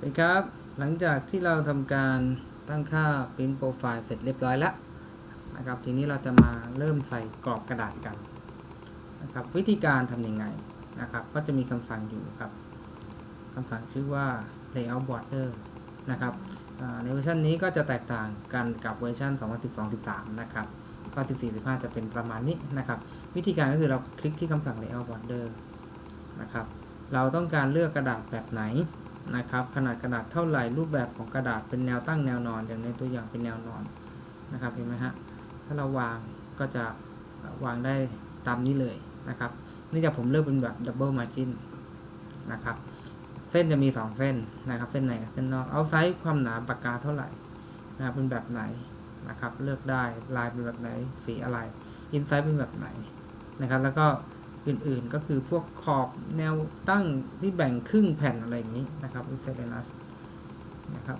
สวัสดีครับ หลังจากที่เราทำการตั้งค่า print profile เสร็จเรียบร้อยแล้วนะครับ ทีนี้เราจะมาเริ่มใส่กรอบกระดาษกันนะครับ วิธีการทำยังไงนะครับ ก็จะมีคำสั่งอยู่ครับคำสั่งชื่อว่า layout border นะครับในเวอร์ชันนี้ก็จะแตกต่างกันกับเวอร์ชัน2012-13 นะครับก็14-15 จะเป็นประมาณนี้นะครับ วิธีการก็คือเราคลิกที่คำสั่ง layout border นะครับ เราต้องการเลือกกระดาษแบบไหน นะครับ ขนาดกระดาษเท่าไหร่รูปแบบของกระดาษเป็นแนวตั้งแนวนอนอย่างในตัวอย่างเป็นแนวนอนนะครับเห็นไหมฮะถ้าเราวางก็จะวางได้ตามนี้เลยนะครับเนื่องจากผมเลือกเป็นแบบ double margin นะครับเส้นจะมี 2 เส้นนะครับเส้นในกับเส้นนอกเอาไซส์ความหนาปากกาเท่าไหร่นะครับเป็นแบบไหนนะครับ เลือกได้ลายเป็นแบบไหนสีอะไรอินไซส์เป็นแบบไหนนะครับ แล้วก็ อื่นๆ ก็คือพวกขอบแนวตั้งที่แบ่งครึ่งแผ่นอะไรอย่างนี้นะครับ i s e l e n u s นะครับ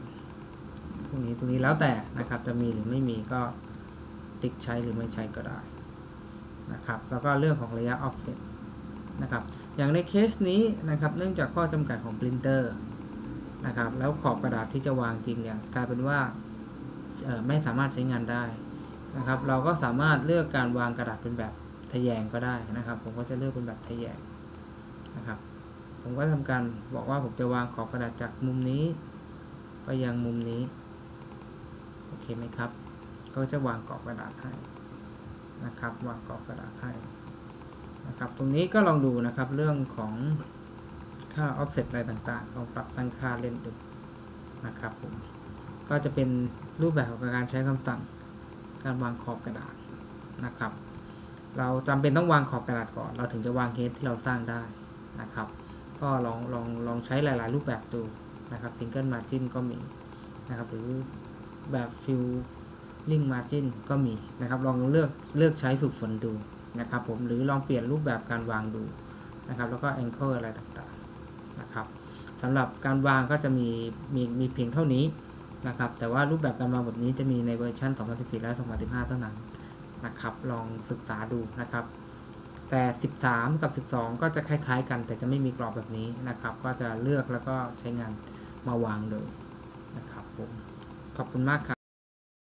พวกนี้ตรงนี้แล้วแต่นะครับจะมีหรือไม่มีก็ติ๊กใช้หรือไม่ใช้ก็ได้นะครับแล้วก็เรื่องของระยะ offset นะครับอย่างในเคสนี้นะครับเนื่องจากข้อจำกัดของปรินเตอร์นะครับแล้วขอบกระดาษที่จะวางจริงเนี่ยกลายเป็นว่าไม่สามารถใช้งานได้นะครับเราก็สามารถเลือกการวางกระดาษเป็นแบบ ทะแยงก็ได้นะครับ ผมก็จะเลือกเป็นแบบทะแยงนะครับ ผมก็ทำการบอกว่าผมจะวางขอบกระดาษจากมุมนี้ ไปยังมุมนี้โอเคไหมครับ ก็จะวางกรอบกระดาษให้นะครับ วางกรอบกระดาษให้นะครับ ตรงนี้ก็ลองดูนะครับเรื่องของค่า offset อะไรต่างๆลองปรับตั้งค่าเล่นดูนะครับผมก็จะเป็นรูปแบบของการใช้คำสั่งการวางขอบกระดาษนะครับ เราจำเป็นต้องวางขอบกระดาษก่อน เราถึงจะวางเคสที่เราสร้างได้นะครับ ก็ลองลองลองใช้หลาย ๆ รูปแบบดูนะครับ Single Margin ก็มีนะครับ หรือแบบ Fill Link Margin ก็มีนะครับ ลองเลือกเลือกใช้ฝึกฝนดูนะครับ ผมหรือลองเปลี่ยนรูปแบบการวางดูนะครับ แล้วก็ Anchor อะไรต่างๆนะครับสำหรับการวางก็จะมีมีมีเพียงเท่านี้นะครับ แต่ว่ารูปแบบการวางแบบนี้จะมีในเวอร์ชัน 2014 และ 2015 เท่านั้น นะครับ ลองศึกษาดูนะครับ แต่ 13 กับ 12 ก็จะคล้าย ๆ กัน แต่จะไม่มีกรอบแบบนี้นะครับ ก็จะเลือกแล้วก็ใช้งานมาวางเลยนะครับผมขอบคุณมากครับ